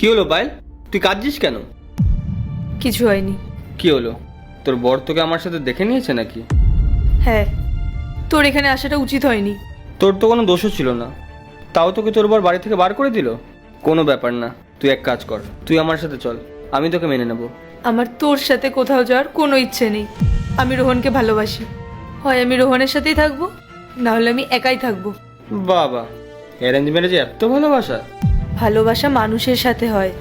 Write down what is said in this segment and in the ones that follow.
কি হলো পায়েল তুই কাঁদছিস কেন? কিছু হয়নি। কি হলো? তোর বর তোকে আমার সাথে দেখে নিয়েছে নাকি? হ্যাঁ তোর এখানে আসাটা উচিত হয়নি। তোর তো কোনো দোষও ছিল না। তাও তোকে তোর বর বাড়ি থেকে বার করে দিল? কোনো ব্যাপার না তুই এক কাজ কর তুই আমার সাথে চল আমি তোকে মেনে নেব। আমার তোর সাথে কোথাও যাওয়ার কোনো ইচ্ছে নেই। আমি রোহনকে ভালোবাসি। হয় আমি রোহনের সাথেই থাকব না হলে আমি একাই থাকব। বাবা অ্যারেঞ্জ ম্যারেজে এত ভালোবাসা। ভালোবাসা মানুষের সাথে হয়।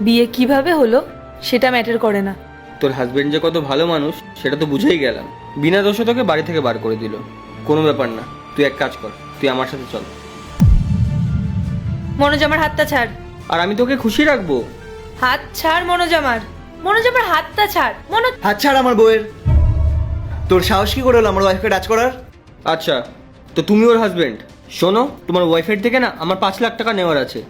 বিয়ে কীভাবে হলো সেটা ম্যাটার করে না। তোর হাজবেন্ড যে কত ভালো মানুষ সেটা তো বুঝেই গেলাম। বিনা দোষে তোকে বাড়ি থেকে বার করে দিল। কোনো ব্যাপার না তুই এক কাজ কর তুই আমার সাথে চল। মনোজ আমার হাতটা ছাড়। আর আমি তোকে খুশি রাখব? হাত ছাড় মনোজ আমার। মনোজ আমার হাতটা ছাড়। মনোজ হাত ছাড় আমার বউয়ের। তোর সাহস কি করে হলো আমার ওয়াইফকে টাচ করার? আচ্ছা তো তুমি ওর হাজবেন্ড শোনো তোমার ওয়াইফের থেকে না আমার পাঁচ লাখ টাকা নেওয়ার আছে।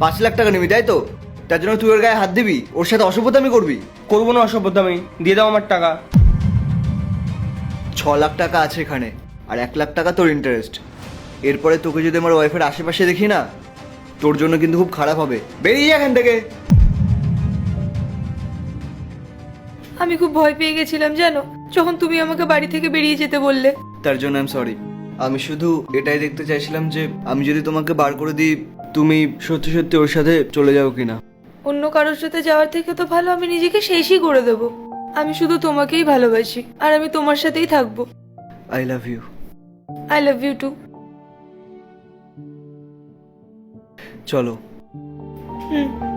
পাঁচ লাখ টাকা নিবি তাই তো? তার জন্য তুই ওর গায়ে হাত দিবি ওর সাথে অসভ্যতামি করবি। করব না অসভ্যতামি দিয়ে দাও আমার টাকা। ছ লাখ টাকা আছে এখানে আর এক লাখ টাকা তোর ইন্টারেস্ট এরপরে তোকে যদি আমার ওয়াইফের আশেপাশে দেখি না তোর জন্য কিন্তু খুব খারাপ হবে। বেরিয়ে যা এখান থেকে। আমি খুব ভয় পেয়ে গেছিলাম জানো? যখন তুমি আমাকে বাড়ি থেকে বেরিয়ে যেতে বললে। তার জন্য আই সরি আমি শুধু এটাই দেখতে চাইছিলাম যে আমি যদি তোমাকে বার করে দিই তুমি সত্যি সত্যি ওর সাথে চলে যাও কিনা? অন্য কারোর সাথে যাওয়ার থেকে তো ভালো আমি নিজেকে শেষই করে দেব। আমি শুধু তোমাকেই ভালোবাসি আর আমি তোমার সাথেই থাকব। I love you I love you too চলো। হুম।